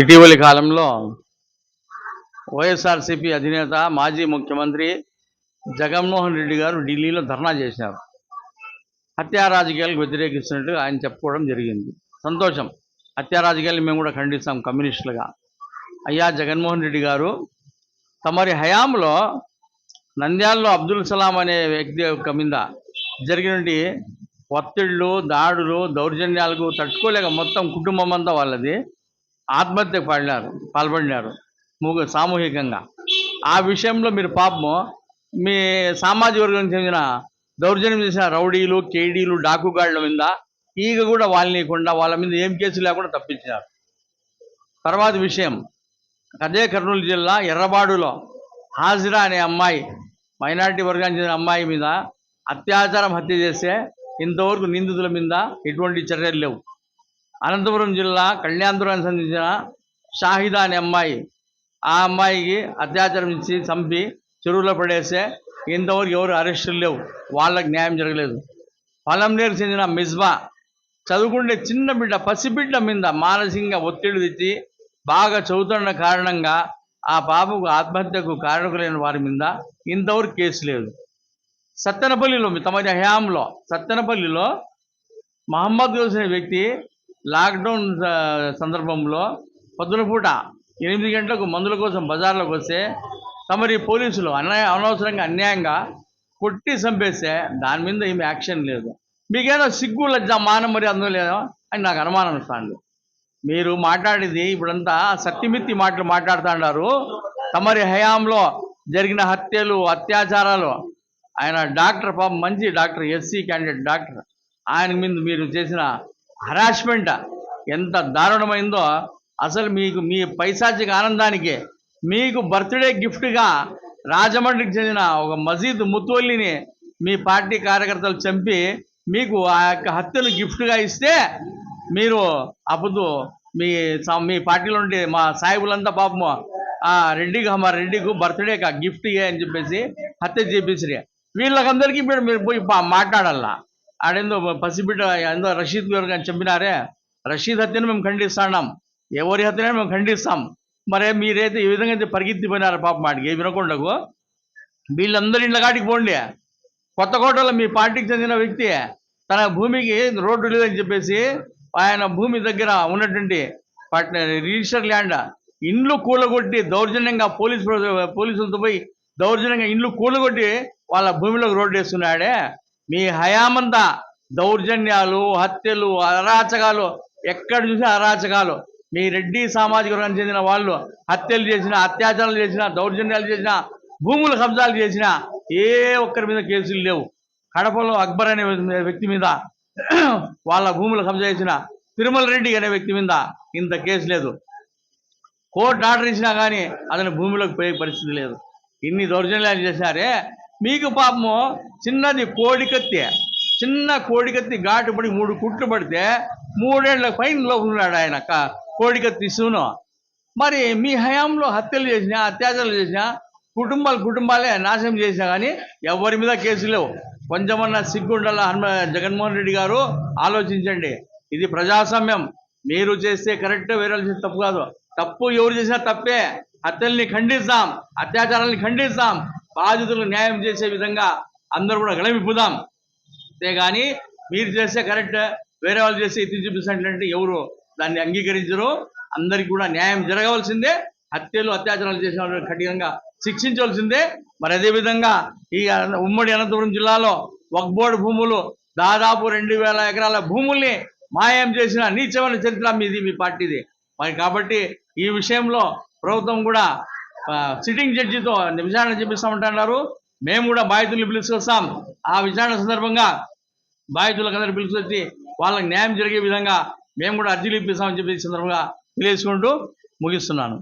ఇటీవలి కాలంలో వైఎస్ఆర్సీపీ అధినేత మాజీ ముఖ్యమంత్రి జగన్మోహన్ రెడ్డి గారు ఢిల్లీలో ధర్నా చేశారు. హత్యా రాజకీయాలకు వ్యతిరేకిస్తున్నట్టు ఆయన చెప్పుకోవడం జరిగింది. సంతోషం. హత్యా రాజకీయాలు మేము కూడా ఖండిస్తాం కమ్యూనిస్టులుగా. అయ్యా జగన్మోహన్ రెడ్డి గారు తమరి హయాంలో నంద్యాలలో అబ్దుల్ సలాం అనే వ్యక్తి యొక్క మీద జరిగినటువంటి ఒత్తిళ్ళు దాడులు దౌర్జన్యాలకు తట్టుకోలేక మొత్తం కుటుంబం అంతా వాళ్ళది. ఆత్మహత్యకు పడినారు పాల్పడినారు మూగ సామూహికంగా. ఆ విషయంలో మీరు పాపము మీ సామాజిక వర్గం చెందిన దౌర్జన్యం చేసిన రౌడీలు కేడీలు డాకుగాళ్ళ మీద ఈగ కూడా వాళ్ళనియకుండా వాళ్ళ మీద ఏం కేసు లేకుండా తప్పించినారు. తర్వాత విషయం అదే కర్నూలు జిల్లా ఎర్రబాడులో హాజిరా అనే అమ్మాయి మైనారిటీ వర్గానికి చెందిన అమ్మాయి మీద అత్యాచారం హత్య చేస్తే ఇంతవరకు నిందితుల మీద ఎటువంటి చర్యలు లేవు. అనంతపురం జిల్లా కళ్యాణపురానికి సంబంధించిన షాహిదా అనే అమ్మాయి. ఆ అమ్మాయికి అత్యాచారం ఇచ్చి చంపి చెరువులో పడేస్తే ఇంతవరకు ఎవరు అరెస్టులు లేవు. వాళ్ళకి న్యాయం జరగలేదు. పొలంనేరుకు చెందిన మిజ్బా చదువుకుంటే చిన్న బిడ్డ పసిబిడ్డ మీద మానసికంగా ఒత్తిడి తెచ్చి బాగా చదువుతున్న కారణంగా ఆ పాపకు ఆత్మహత్యకు కారణకులైన వారి మీద ఇంతవరకు కేసు లేదు. సత్తెనపల్లిలో తమ హయాంలో సత్తెనపల్లిలో మహమ్మద్ అనే వ్యక్తి లాక్డౌన్ స- సందర్భంలో పొద్దున పూట ఎనిమిది గంటలకు మందుల కోసం బజార్లోకి వస్తే తమరి పోలీసులు అన్యాయ అనవసరంగా అన్యాయంగా కొట్టి చంపేస్తే దాని మీద ఏమి యాక్షన్ లేదు. మీకేదో సిగ్గు లజ్జ మానం మరి అందం లేదో అని నాకు అనుమానం వస్తుంది. మీరు మాట్లాడేది ఇప్పుడంతా సత్యమిత్తి మాటలు మాట్లాడుతున్నారు తమరి హయాంలో జరిగిన హత్యలు అత్యాచారాలు ఆయన డాక్టర్ పాపం మంచి డాక్టర్ ఎస్సీ క్యాండిడేట్ డాక్టర్. ఆయన మీద మీరు చేసిన హరాస్మెంట్ ఎంత దారుణమైందో అసలు మీకు మీ పైశాచిక ఆనందానికి. మీకు బర్త్డే గిఫ్ట్గా రాజమండ్రికి చెందిన ఒక మజీద్ ముత్వల్లిని మీ పార్టీ కార్యకర్తలు చంపి మీకు ఆ యొక్క హత్యను గిఫ్ట్గా ఇస్తే మీరు అప్పుడు మీ స- మీ పార్టీలో ఉండే మా సాయిబులంతా పాపము ఆ రెడ్డికి మా రెడ్డికి బర్త్డే గిఫ్ట్ ఇయ్యే అని చెప్పేసి హత్య చేపించరే వీళ్ళకందరికీ మీరు మీరు పోయి మాట్లాడాలా? ఆడేందో పసిబిడ్డ ఏందో రషీద్ గారు కానీ చంపినారే? రషీద్ హత్యను మేము ఖండిస్తున్నాం. ఎవరి హత్యను మేము ఖండిస్తాం. మరే మీరైతే ఈ విధంగా అయితే పరిగెత్తిపోయినారు పాప మాటికి ఏ వినకుండకు? వీళ్ళందరి ఇళ్ళ కాటికి పోండి. కొత్తకోటలో మీ పార్టీకి చెందిన వ్యక్తి తన భూమికి రోడ్డు లేదని చెప్పేసి ఆయన భూమి దగ్గర ఉన్నటువంటి పట్న రిజిస్టర్ ల్యాండ్ ఇండ్లు కూలగొట్టి దౌర్జన్యంగా పోలీసు పోలీసులతో పోయి దౌర్జన్యంగా ఇండ్లు కూలగొట్టి వాళ్ళ భూమిలోకి రోడ్డు వేస్తున్నాడే. మీ హయామంతా దౌర్జన్యాలు హత్యలు అరాచకాలు ఎక్కడ చూసినా అరాచకాలు. మీ రెడ్డి సామాజిక వర్గానికి చెందిన వాళ్ళు హత్యలు చేసిన అత్యాచారాలు చేసిన దౌర్జన్యాలు చేసిన భూములు కబ్జాలు చేసిన ఏ ఒక్కరి మీద కేసులు లేవు. కడపలో అక్బర్ అనే వ్యక్తి మీద వాళ్ళ భూములు కబ్జా చేసిన తిరుమల రెడ్డి అనే వ్యక్తి మీద ఇంత కేసు లేదు. కోర్టు ఆర్డర్ ఇచ్చినా కానీ అతని భూమిలోకి పోయే పరిస్థితి లేదు. ఇన్ని దౌర్జన్యాలు చేసినారే మీకు పాపము చిన్నది కోడికత్తి చిన్న కోడికత్తి ఘాటు పడి మూడు కుట్లు పడితే మూడేళ్ళ పైన ఉన్నాడు ఆయన కోడికత్తి సూను. మరి మీ హయాంలో హత్యలు చేసినా అత్యాచారాలు చేసినా కుటుంబాలు కుటుంబాలే నాశనం చేసినా కానీ ఎవరి మీద కేసులు లేవు. కొంచెమన్నా సిగ్గుండాల హనుమ జగన్మోహన్ రెడ్డి గారు? ఆలోచించండి. ఇది ప్రజాస్వామ్యం. మీరు చేస్తే కరెక్ట్ వేరే వాళ్ళు చేస్తే తప్పు కాదు. తప్పు ఎవరు చేసినా తప్పే. హత్యల్ని ఖండిస్తాం. అత్యాచారాలని ఖండిస్తాం. బాధితులకు న్యాయం చేసే విధంగా అందరూ కూడా గళమిప్పుదాం. అంతేగాని మీరు చేస్తే కరెక్ట్ వేరే వాళ్ళు చేస్తే ఎత్తి చూపిస్తున్నట్లంటే ఎవరు? దాన్ని అంగీకరించరు. అందరికి కూడా న్యాయం జరగవలసిందే. హత్యలు అత్యాచారాలు చేసిన వాళ్ళని కఠినంగా శిక్షించవలసిందే. మరి అదే విధంగా ఈ ఉమ్మడి అనంతపురం జిల్లాలో వక్బోర్డు భూములు దాదాపు రెండు వేల ఎకరాల భూముల్ని మాయం చేసిన నీచమైన చరిత్ర మీది మీ పార్టీది. మరి కాబట్టి ఈ విషయంలో ప్రభుత్వం కూడా సిట్టింగ్ జడ్జితో విచారణ చేపిస్తామంటున్నారు మేము కూడా బాధితుల్ని పిలుచుకొస్తాం. ఆ విచారణ సందర్భంగా బాధితులకు అందరూ పిలుచుకొచ్చి వాళ్ళకి న్యాయం జరిగే విధంగా మేము కూడా అర్జీలు ఇప్పిస్తామని చెప్పి సందర్భంగా తెలియజేసుకుంటూ ముగిస్తున్నాను.